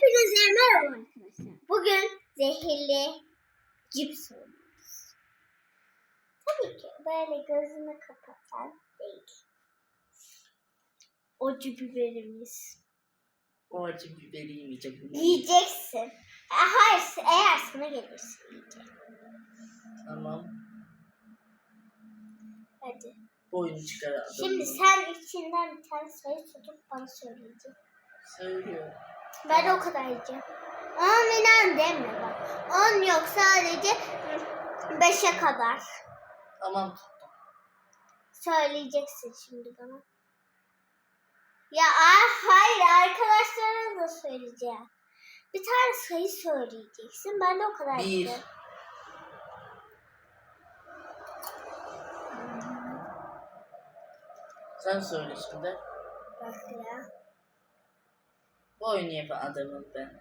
Hepinize merhaba arkadaşlar. Bugün zehirli cips oynuyoruz. Tabii ki böyle gözünü kapatan değil. Acı biberimiz. O acı biberi yemeyecek. Yiyeceksin. E, hayır eğer sana gelirse yiyeceksin. Tamam. Hadi. Boynu çıkar. Şimdi sen içinden bir tane sayı tutup bana söyleyeceksin. Söylüyor. Ben o kadar yiyeceğim. On inan deme bak. On yok sadece beşe kadar. Tamam. Söyleyeceksin şimdi bana. Ya ah, hayır arkadaşlarına da söyleyeceğim. Bir tane sayı söyleyeceksin. Ben de o kadar Bir. yiyeceğim. Sen söyle şimdi. Bak ya. Bu oyunu yapan adamım ben.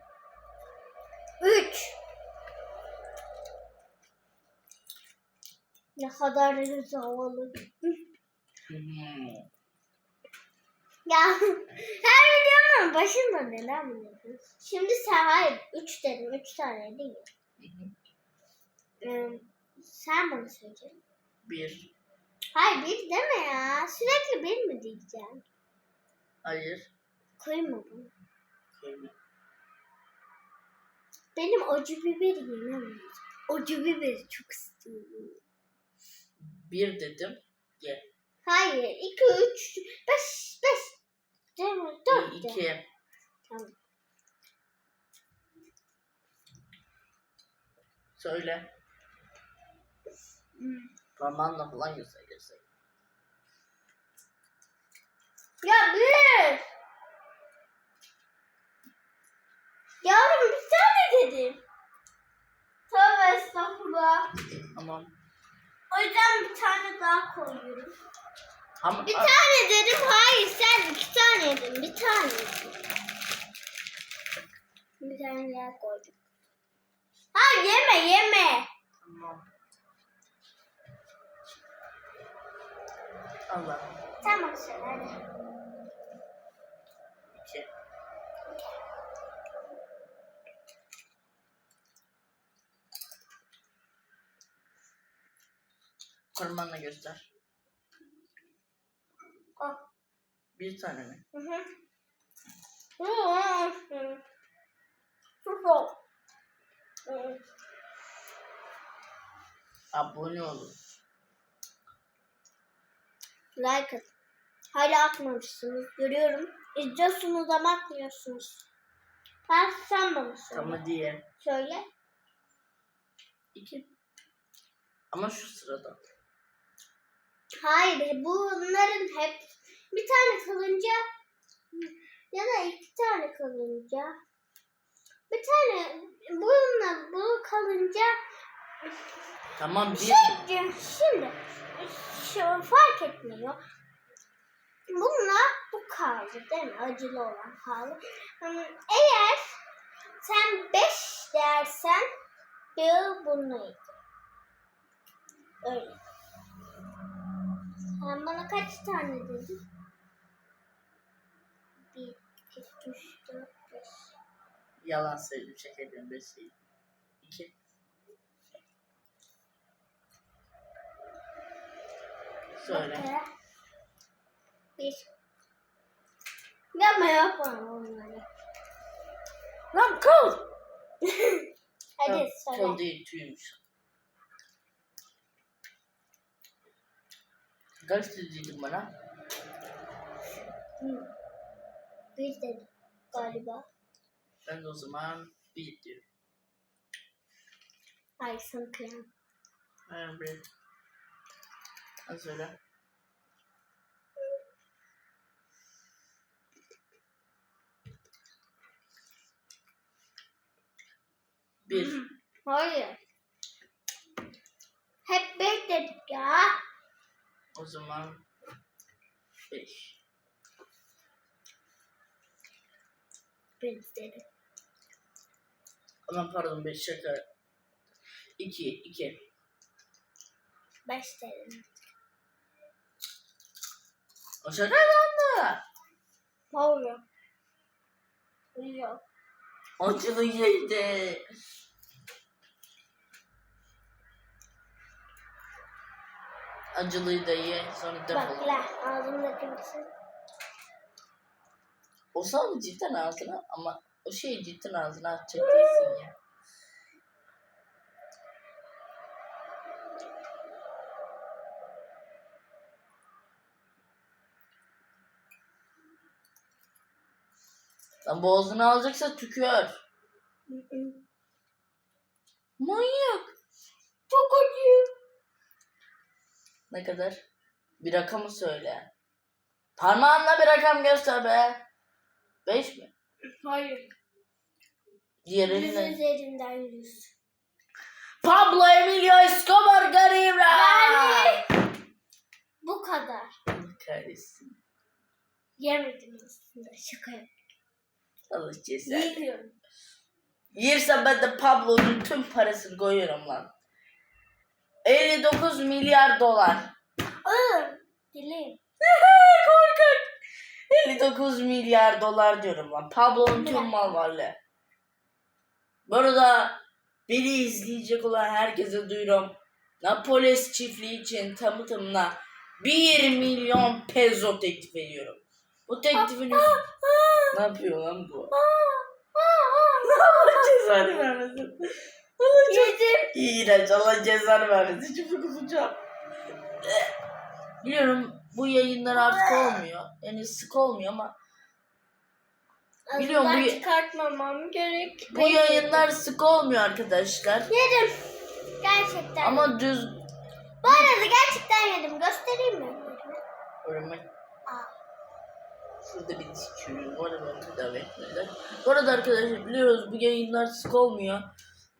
Üç. Ne kadar. Hmm. Ya her videonun başında neden bunu yapıyorsun? Şimdi sen hayır üç dedim. Üç tane değil. Ee, sen bana söyleyeceksin. Bir. Hayır bir deme ya. Sürekli bir mi diyeceksin? Hayır. Koyma bunu. Benim acı biberi yemem. Acı biberi çok istiyorum. Bir dedim. Ye. Hayır. iki, üç, beş, beş. Değil mi? Dört de. İki. Tamam. Söyle. Hmm. Parmağınla falan göster göster. Ya bir. Yavrum bir tane dedim. Tövbe estağfurullah. Tamam. O yüzden bir tane daha koyuyorum. Ama Bir tane dedim. Hayır sen iki tane dedin. Bir tane dedim. Bir tane daha koydum. Hayır yeme yeme. Tamam. Allah. Tamam söyle hadi. İki. Parmağınla göster. Al. Bir tane mi? Hı hı. Çok soğuk. Abone olun. Like at. Hala atmamışsınız. Görüyorum. İzliyorsunuz ama atmıyorsunuz. Ben sen bana söyle. Tamam diye. Söyle. İki. Ama şu sırada. Hayır bunların hep bir tane kalınca ya da iki tane kalınca bir tane bununla bu kalınca Tamam bir. Şimdi, şimdi şu fark etmiyor. Bununla bu kaldı değil mi? Acılı olan kaldı. Hmm, Eğer sen 5 dersen bir bunu yedi. Öyle. Kaç tane dedin? 1, 2, 3, 4, 5. Yalan söyledim şekerim beş değil. İki. Söyle. Bir. Yapma yapma onları. Lan kıl. Hadi söyle. Kıl değil tüymüş. Dedin bana? Hı. Bir dedim galiba. Ben de o zaman bir diyorum. Ay sana kıyam. Ha, bir. Hadi söyle. Bir. Hayır. Hep bir dedik ya. O zaman beş. Bir dedim. Aman pardon beş şaka. İki. iki. Beş dedim. O şaka yandı. Hayır. Yok. Acılı Acılıyı da ye sonra Bak defol. la ağzımdaki bütün. O sana cidden ağzına ama o şeyi cidden ağzına atacak değilsin ya. Lan boğazını alacaksa tükür. Ne kadar? Bir rakamı söyle. Parmağınla bir rakam göster be. Beş mi? Hayır. Yüz Diğerinin üzerinden yüz. Pablo Emilio Escobar Garira. Yani bu kadar. Kahretsin. Yemedim aslında şaka yapıyorum. Allah cezanı. Yemiyorum. Yersem ben de Pablo'nun tüm parasını koyuyorum lan. 59 milyar dolar. Iı, dilim. Korkak. 59 milyar dolar diyorum lan. Pablo'nun tüm mal varlığı. Bu arada beni izleyecek olan herkese duyurum. Napoles çiftliği için tamı tamına 1 milyon peso teklif ediyorum. Bu teklifin üst- Ne yapıyor lan bu? Allah cezanı vermesin. Yedim. iğrenç. Allah cezanı vermesin. Şimdi kusacağım. Biliyorum bu yayınlar artık olmuyor. Yani sık olmuyor ama Biliyorum, bu- çıkartmamam gerek. bu yayınlar sık olmuyor arkadaşlar. Yedim. Gerçekten. Ama düz Bu arada gerçekten yedim. Göstereyim mi? Örümcek. Aa. Şurada bir dikiyoruz. Bu arada ben tedavi etmediler. Bu arada arkadaşlar biliyoruz bu yayınlar sık olmuyor.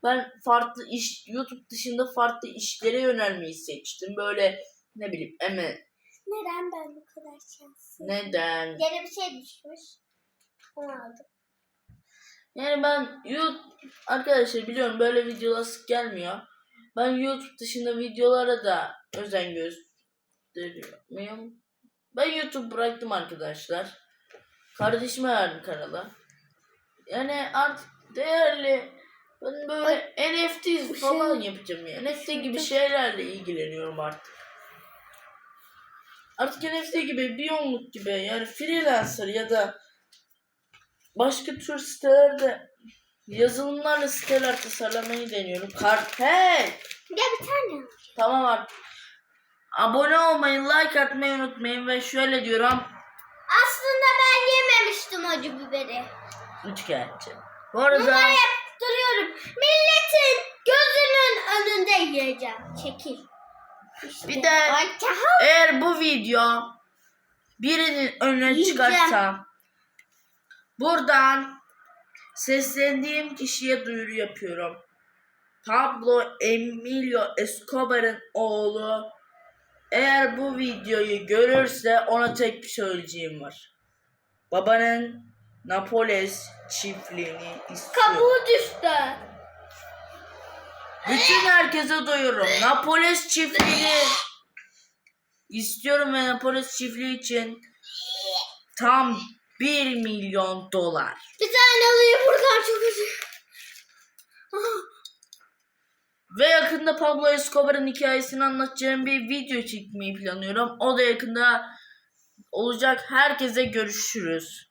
Ben farklı iş, YouTube dışında farklı işlere yönelmeyi seçtim. Böyle ne bileyim eme Neden ben bu kadar şanslıyım? neden? Yere bir şey düşmüş. Onu aldım. Yani ben YouTube arkadaşlar biliyorum böyle videolar sık gelmiyor. Ben YouTube dışında videolara da özen gösteriyorum. Ben YouTube bıraktım arkadaşlar. Kardeşime verdim kanalı. Yani artık değerli ben böyle NFT şey- falan yapacağım ya. NFT gibi şeylerle ilgileniyorum artık. Artık NFT gibi, Biyonluk gibi yani freelancer ya da başka tür sitelerde yazılımlarla siteler tasarlamayı deniyorum. Kartel. Ya bir tane. Tamam artık. Abone olmayı, like atmayı unutmayın ve şöyle diyorum. Aslında ben yememiştim acı biberi. Üçkağıtçı. Bu arada hep duruyorum. Milletin gözünün önünde yiyeceğim. Çekil. İşte. Bir de- eğer bu video birinin önüne Yiyeceğim. çıkarsa buradan seslendiğim kişiye duyuru yapıyorum. Pablo Emilio Escobar'ın oğlu eğer bu videoyu görürse ona tek bir söyleyeceğim var. Babanın Napoles çiftliğini istiyorum. Kabuğu düştü. Bütün herkese duyururum. Napoles çiftliği istiyorum ve Napoles çiftliği için tam 1 milyon dolar. Bir tane alayım buradan çok acı. Ve yakında Pablo Escobar'ın hikayesini anlatacağım bir video çekmeyi planlıyorum. O da yakında olacak. Herkese görüşürüz.